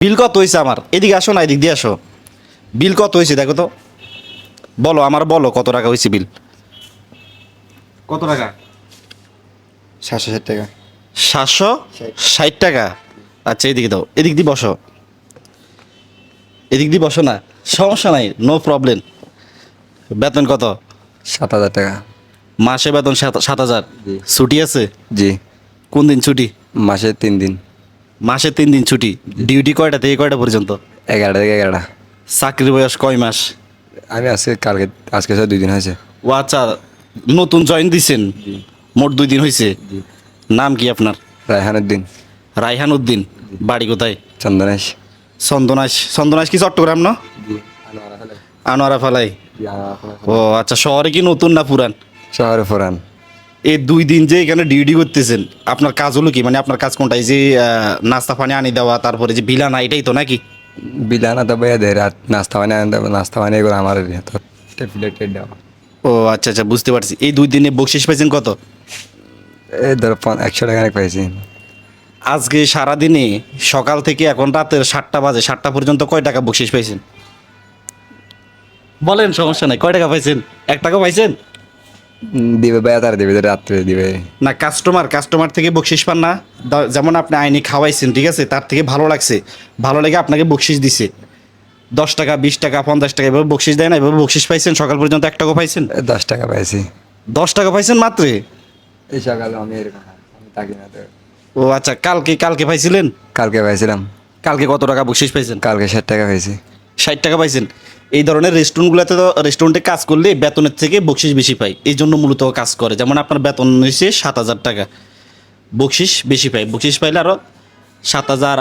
বিল কত হয়েছে আমার? এদিকে আসো না এদিক দিয়ে আসো। বিল কত হয়েছে দেখো তো। বলো আমার বলো কত টাকা হয়েছে বিল? কত টাকা? সাতশো ষাট টাকা। সাতশো ষাট। টাকা? আচ্ছা এদিকে দাও এদিক দিয়ে বসো। এদিক দিয়ে বসো না সমস্যা নাই নো প্রবলেম বেতন কত? সাত হাজার টাকা। মাসে বেতন সাত সাত হাজার। ছুটি আছে? জি। কোন দিন ছুটি? মাসে তিন দিন। মাসে তিন দিন ছুটি। ডিউটি কয়টা থেকে কয়টা পর্যন্ত? এগারোটা থেকে এগারোটা। চাকরির বয়স কয় মাস? আমি আজকে কালকে আজকে স্যার দুই দিন হয়েছে। ও আচ্ছা নতুন জয়েন দিছেন? মোট দুই দিন হয়েছে? নাম কি আপনার? রায়হান উদ্দিন। রায়হান উদ্দিন। বাড়ি কোথায়? চন্দনেশ চন্দনাশ চন্দনাশ কি চট্টগ্রাম না? আনোয়ারা ফালাই। ও আচ্ছা শহরে কি নতুন না পুরান? শহরে ফোরান এই দুই দিন যে এখানে ডিউটি করতেছেন আপনার কাজ হলো কি? মানে আপনার কাজ কোনটা? এই যে নাস্তা পানি আনি দেওয়া তারপরে যে বিলানা এটাই তো নাকি? বিলানা তো বইয়া দেয় রাত নাস্তা বানিয়ে আনি নাস্তা বানিয়ে করে আমার টেট দেওয়া। ও আচ্ছা আচ্ছা বুঝতে পারছি। এই দুই দিনে বকশিস পাইছেন কত? এই ধরো পন- একশো টাকা পাইছি। আজকে সারাদিনে সকাল থেকে এখন রাতের সাতটা বাজে সাতটা পর্যন্ত কয় টাকা বকশিস পাইছেন? বলেন সমস্যা নাই। কয় টাকা পাইছেন? এক টাকা পাইছেন? দিবে বেয়া তার দিবে রাত্রে দিবে। না কাস্টমার কাস্টমার থেকে বকশিস পান না। যেমন আপনি আইনি খাওয়াইছেন ঠিক আছে তার থেকে ভালো লাগছে। ভালো লেগে আপনাকে বকশিস দিছে। দশ টাকা বিশ টাকা পঞ্চাশ টাকা এভাবে বকশিস দেয় না এভাবে বকশিস পাইছেন সকাল পর্যন্ত এক টাকা পাইছেন? দশ টাকা পাইছি। দশ টাকা পাইছেন মাত্র? এই সকালে আমি এরকম থাকি না ও আচ্ছা কালকে কালকে পাইছিলেন? কালকে পাইছিলাম। কালকে কত টাকা বকশিস পাইছেন? কালকে ষাট টাকা পাইছি। ষাট টাকা পাইছেন। এই ধরনের রেস্টুরেন্টগুলোতে তো রেস্টুরেন্টে কাজ করলে বেতনের থেকে বকশিস বেশি পাই এই জন্য মূলত কাজ করে। যেমন আপনার বেতন হয়েছে সাত হাজার টাকা। বকশিস বেশি পাই বকশিস পাইলে আরও সাত হাজার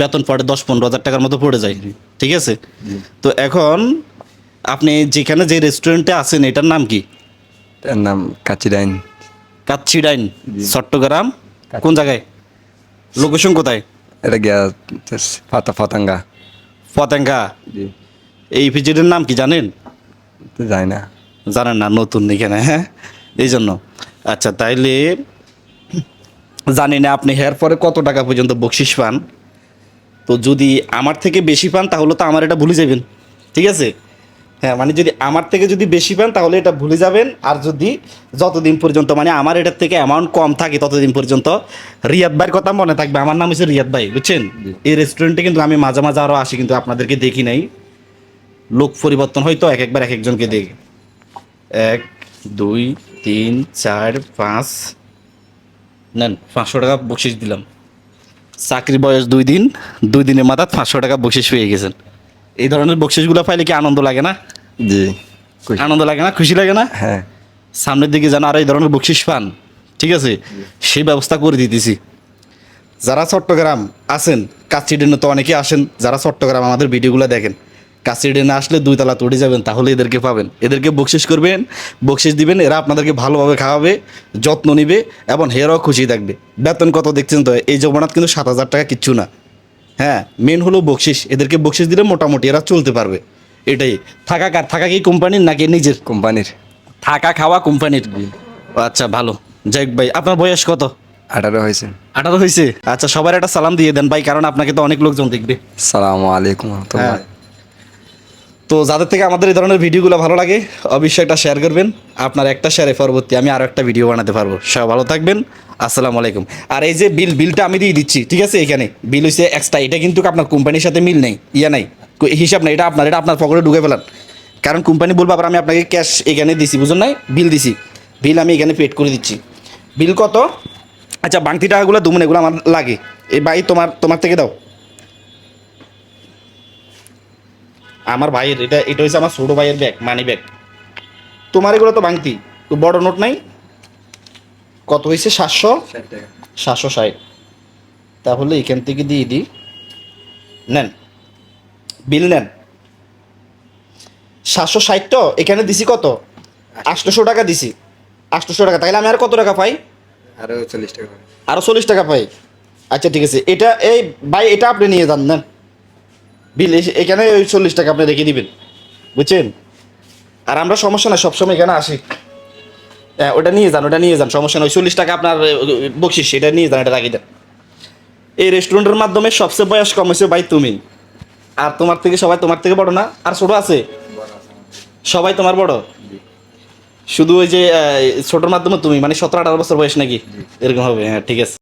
বেতন পড়ে দশ পনেরো হাজার টাকার মতো পড়ে যায়। ঠিক আছে? তো এখন আপনি যেখানে যে রেস্টুরেন্টে আছেন এটার নাম কি? তার নাম কাচি ডাইন কাচ্চি ডাইন চট্টগ্রাম কোন জায়গায়? লোকেশন কোথায়? এটা গিয়া ফাতা ফতাঙ্গা। পতেঙ্গা। জি। এই পিজিটের নাম কি জানেন? জানি না। জানেন না নতুন এখানে হ্যাঁ? এই জন্য আচ্ছা তাইলে জানি না আপনি হেয়ার পরে কত টাকা পর্যন্ত বকশিস পান। তো যদি আমার থেকে বেশি পান তাহলে তো আমার এটা ভুলে যাবেন। ঠিক আছে? হ্যাঁ মানে যদি আমার থেকে যদি বেশি পান তাহলে এটা ভুলে যাবেন। আর যদি যতদিন পর্যন্ত মানে আমার এটার থেকে অ্যামাউন্ট কম থাকে ততদিন পর্যন্ত রিয়াদ ভাইয়ের কথা মনে থাকবে। আমার নাম হচ্ছে রিয়াদ ভাই বুঝছেন? এই রেস্টুরেন্টে কিন্তু আমি মাঝে মাঝে আরও আসি কিন্তু আপনাদেরকে দেখি নাই। লোক পরিবর্তন হয়তো এক একবার এক একজনকে দেখি। এক দুই তিন চার পাঁচ নেন পাঁচশো টাকা বকশিস দিলাম। চাকরি বয়স দুই দিন দুই দিনের মাথা পাঁচশো টাকা বকশিস পেয়ে গেছেন। এই ধরনের বকশিসগুলো পাইলে কি আনন্দ লাগে না? জি খুশি। আনন্দ লাগে না? খুশি লাগে না? হ্যাঁ। সামনের দিকে যেন আরও এই ধরনের বকশিস পান। ঠিক আছে? সেই ব্যবস্থা করে দিতেছি। যারা চট্টগ্রাম আসেন কাচিডেনে তো অনেকেই আসেন যারা চট্টগ্রাম আমাদের ভিডিওগুলো দেখেন কাচিডেনে আসলে দুই তালা তুড়ে যাবেন তাহলে এদেরকে পাবেন। এদেরকে বকশিস করবেন বকশিস দিবেন এরা আপনাদেরকে ভালোভাবে খাওয়াবে যত্ন নিবে এবং হেরাও খুশি থাকবে। বেতন কত দেখছেন তো? এই জমানাত কিন্তু সাত হাজার টাকা কিচ্ছু না। হ্যাঁ মেন হলো বকশিস। এদেরকে বকশিস দিলে মোটামুটি এরা চলতে পারবে। এটাই। থাকা কার থাকা কি কোম্পানির নাকি নিজের? কোম্পানির। থাকা খাওয়া কোম্পানির। আচ্ছা ভালো। যাই হোক ভাই আপনার বয়স কত? আঠারো হয়েছে। আঠারো হয়েছে? আচ্ছা সবার একটা সালাম দিয়ে দেন ভাই কারণ আপনাকে তো অনেক লোকজন দেখবে। সালামু আলাইকুম হ্যাঁ। তো যাদের থেকে আমাদের এই ধরনের ভিডিওগুলো ভালো লাগে অবশ্যই একটা শেয়ার করবেন। আপনার একটা শেয়ারে পরবর্তী আমি আরও একটা ভিডিও বানাতে পারব। সবাই ভালো থাকবেন। আসসালামু আলাইকুম। আর এই যে বিল বিলটা আমি দিয়ে দিচ্ছি ঠিক আছে এখানে। বিল হচ্ছে এক্সট্রা এটা কিন্তু আপনার কোম্পানির সাথে মিল নেই ইয়া নাই। হিসাব নেই এটা আপনার এটা আপনার পকেটে ঢুকে ফেলান। কারণ কোম্পানি বলব আবার আমি আপনাকে ক্যাশ এখানে দিছি বুঝুন নাই? বিল দিছি। বিল আমি এখানে পেড করে দিচ্ছি। বিল কত? আচ্ছা বাংতি টাকাগুলো দুমন এগুলো আমার লাগে। এই ভাই তোমার তোমার থেকে দাও। আমার ভাইয়ের এটা এটা হচ্ছে আমার ছোটো ভাইয়ের ব্যাগ মানি ব্যাগ তোমার এগুলো তো বাংতি। তো বড় নোট নাই? কত হয়েছে সাতশো? সাতশো ষাট। তাহলে এখান থেকে দিয়ে দিই। নেন। বিল নেন সাতশো ষাট এখানে দিছি কত? আটশোশো টাকা দিছি। আটশোশো টাকা তাহলে আমি আর কত টাকা পাই? আরও চল্লিশ টাকা আরও চল্লিশ টাকা পাই। আচ্ছা ঠিক আছে। এটা এই ভাই এটা আপনি নিয়ে যান নেন। বিল এখানে ওই চল্লিশ টাকা আপনি রেখে দিবেন। বুঝছেন? আর আমরা সমস্যা না সবসময় এখানে আসি। হ্যাঁ ওটা নিয়ে যান ওটা নিয়ে যান সমস্যা নয় চল্লিশ টাকা আপনার বকশিস এটা নিয়ে যান এটা রাখি দেন। এই রেস্টুরেন্টের মাধ্যমে সবচেয়ে বয়স কম হয়েছে ভাই তুমি। আর তোমার থেকে সবাই তোমার থেকে বড় না? আর ছোট আছে? সবাই তোমার বড়? শুধু ওই যে ছোটর মাধ্যমে তুমি? মানে সতেরো আঠারো বছর বয়স নাকি? এরকম হবে হ্যাঁ ঠিক আছে।